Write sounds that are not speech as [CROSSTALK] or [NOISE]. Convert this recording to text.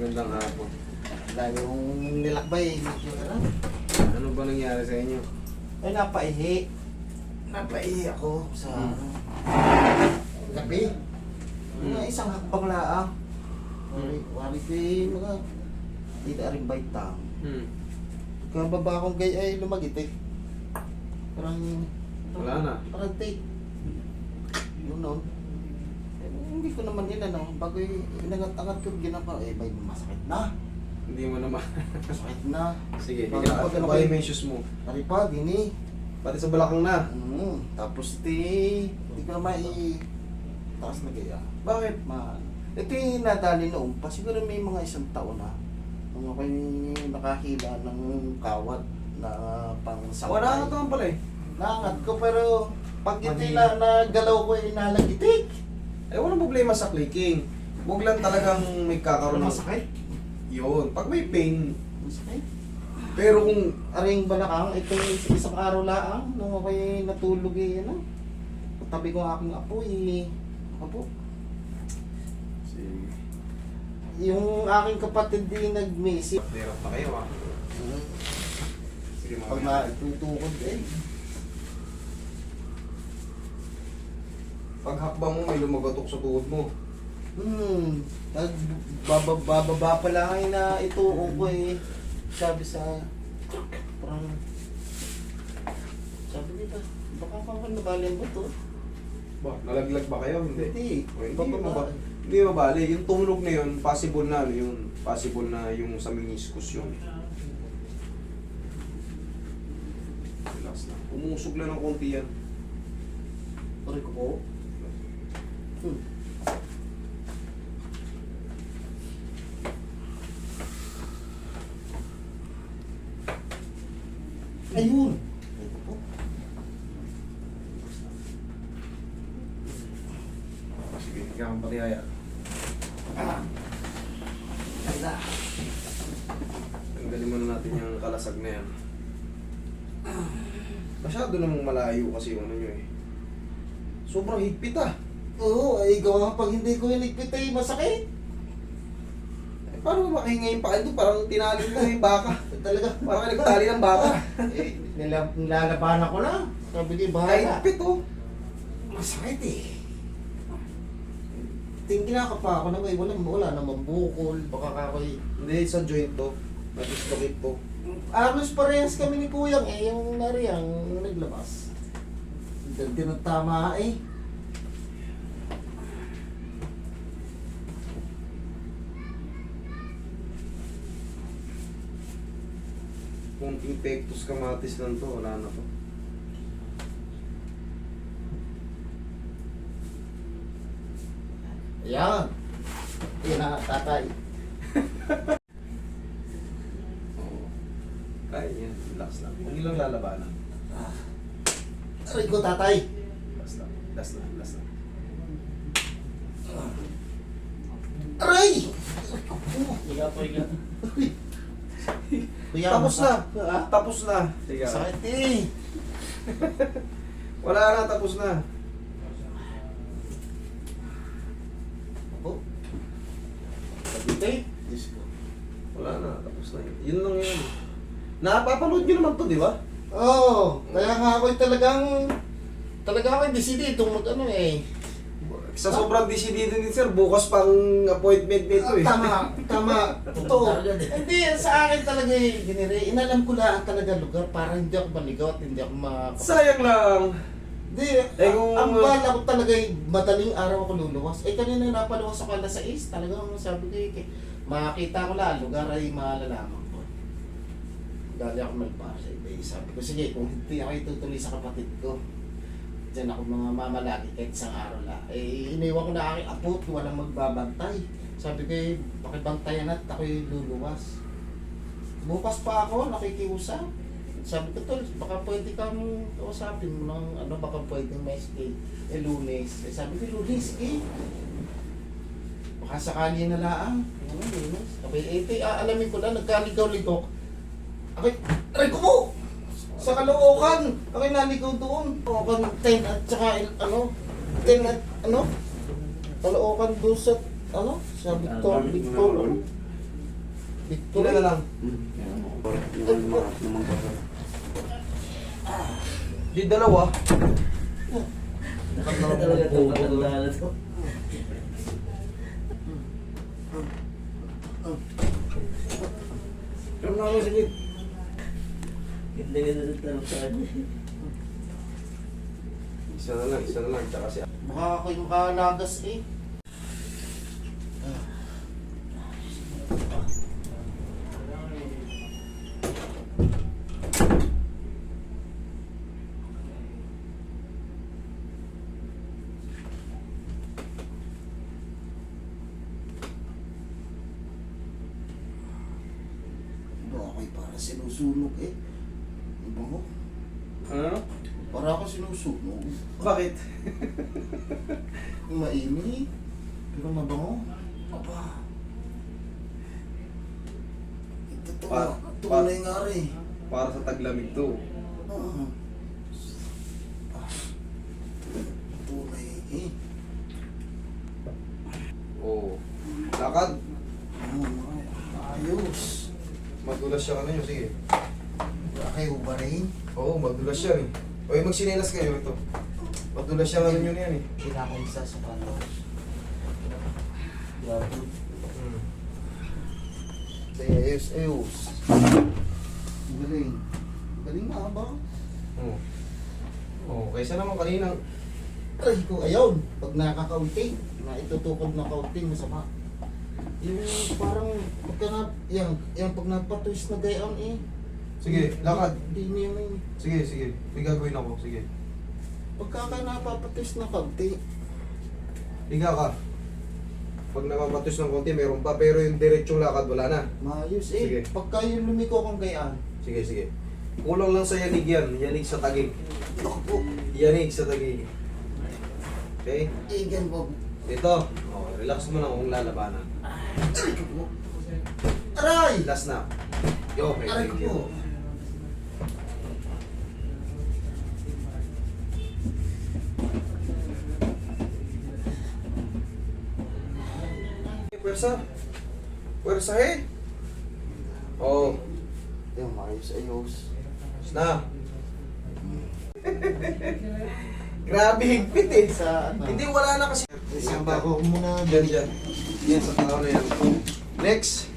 Magandang hapon. Dahil yung nilakbay, medyo ano, Ano ba nangyari sa inyo? ay napaihi. Napaihi ako sa Hmm. gabi. Hmm. Mga isang hakbang laang. Wari, Hmm. wari ko yung mga dito aring baitang. Hmm. Kaya baba akong gay ay lumagitik. Parang Wala na. Parang take. Yun noon. Eh, hindi ko naman yun ano. Bago yung inangat-angat ko, ginapa, eh, may masakit na. Hindi mo naman. [LAUGHS] Masakit na. Sige, hindi ka. pag ano Ano kayo? yung shoes mo? Hari pa, dini. Pati sa balakang na. Mm, tapos ti, hindi ko na mai... Taas na kaya. Bakit? Ma, ito yung nadali noon pa. Siguro may mga isang taon na. Nung ako'y nakahila ng kawat na pang sakay. Wala ka naman pala eh. Naangat ko pero pag Mahina. na nagalaw ko ay nalagitik. Eh, walang problema sa clicking. Huwag lang talagang may kakaroon ng... Masakit. Yun. Pag may pain. Masakit. Pero kung... Aring balakang, ito yung isang araw laang, nung ako'y natulog eh, ano. Tabi ko ang aking apo eh. Apo. Sige. Yung aking kapatid din nag-message. Hirap na kayo ah. Sige Pag mga. natutukod eh. Pag hakbang mo, may lumagatok sa tuhod mo. Hmm. Bababa pa lang ay na ito ko eh. Sabi sa parang sabi nila, baka kang nabalin mo to. Ba, nalaglag ba kayo? Hindi. Hindi. O, hindi Bababa. Hindi mo bali. Yung tumunog na yun, possible na ano yun. Possible na yung sa meniscus yun. Relax na. Umusog lang ng konti yan. Pare ko po. Hmm. Ayun. Sige, hindi ka kang patihaya. Ah. Ganda. Tanggalin muna natin yung kalasag na yan. Masyado namang malayo kasi yung ano nyo eh. Sobrang higpit ah. Oo, ay gawa pag hindi ko hinigpit ay masakit. Eh, paano makahinga yung paa ito? Parang tinali mo yung baka. Talaga. Parang nagtali ng baka. eh, nila, nilalabanan ko na. Sabi ko, bahala. Kahigpit oh. Masakit eh. Tingin ka pa ako na may wala, wala namang bukol. Baka ka ako'y... Hindi, sa joint to. Nadislocate to. Aros parehas kami ni Kuyang eh, yung nariyang naglabas. Hindi na tama eh. Kunting pectus kamatis lang to, wala na to. Ayan. Yan na, tatay. [LAUGHS] Oo. Kaya yan, relax lang. Huwag nilang lalabanan. Aray ko, tatay. Relax lang, relax lang, relax lang. Aray! Higa po, higa. Kuya, Tapos na! Ah, Tapos na! Sige. Sakit eh. [LAUGHS] Wala na, tapos na. Ako. Pagkitay. Diyos ko. Wala na, tapos na yun. Yun lang yun. Napapanood nyo naman to, di ba? Oo, oh, kaya nga ako talagang talaga ako decidido mag ano eh. Sa sobrang decidido din sir, bukas pang appointment nito eh. Tama, tama. Totoo. Hindi, sa akin talaga eh, ginire. Inalam ko lang talaga lugar para hindi ako maligaw at hindi ako ma... Sayang lang. Hindi, Eh, kung- ang bala ko talaga eh, madaling araw ako luluwas. Eh kanina napaluwas ako alas 6, talagang sabi ko eh, makakita ko lang, lugar ay malalaman ko. Dali ako malpasa. Eh, sabi ko, sige, kung hindi ako itutuloy sa kapatid ko, Diyan ako mga mamalagi kahit isang araw lang. Eh, iniwan ko na aking apo, walang magbabantay. Sabi ko, eh, pakibantayan at ako'y luluwas. Bukas pa ako, nakikiusap. Sabi ko, tol, baka pwede kang kausapin mo ng ano, baka pwede may stay. Eh, lunes. Eh, sabi ko, lunes, eh. Baka sakali na laang. Ano, lunes. Sabi, eh, te, aalamin ko na, nagkaligaw-ligaw. Ako'y, aray ko mo! Sa Caloocan, ako'y naligaw doon. Caloocan 10 at saka ano, 10 at ano, Caloocan doon sa, ano, sa Victor, Victor, ano. Victory. Ilan na lang? Di dalawa. Talaga ito, matanda na to. Pero na ako sige. Ganda-ganda sa kanya. Isa na lang, isa na lang. Tsaka si... Baka ako'y makalagas eh. Ako'y para sinusunog eh. Bango. Ano? Para ako sinusunog. Bakit? [LAUGHS] Mainit. Pero mabango. Aba. Ito to. Pa- Tunay nga rin. Para sa taglamig to. Ah. Ah. Tunay eh. Oo. Lakad. Ah, Ayos. Madulas siya ano yun, sige. Kayo ba rin? Oo, madulas siya eh. O yung magsinelas kayo ito. Madulas siya ano yun yan eh. Kailangan isa sa kanto. Grabe. Hmm. Ayos, ayos. Galing. Galing nga ba? Oo. Oo, kaysa naman kanina. Ay ko, ayun. Pag nakakaunting, na itutukod na kaunting, masama. Yung parang, pagka na, yung, yung pag napatwist na gayon eh. Sige, lakad. Hindi niya may, Sige, sige. May gagawin ako, sige. pagka ka napapatwist na kaunti, Higa ka. Pag napapatos ng konti, meron pa. Pero yung diretsong lakad, wala na. maayos eh. Sige. Pagka yung lumiko kang gayaan, Sige, sige. Kulang lang sa yanig yan. Yanig sa tagig. ako Yanig sa tagig. Okay? igan po. Ito. Oh, relax mo lang kung lalabanan. Aray. Aray! Last na. Okay, Aray ko po. Pwersa. Pwersa eh. Oh, Yung maayos, ayos. na. [LAUGHS] Grabe higpit eh. Sa ano? Hindi, wala na kasi. Isang bago muna Diyan, diyan. Yan, sa tao na yan. Next.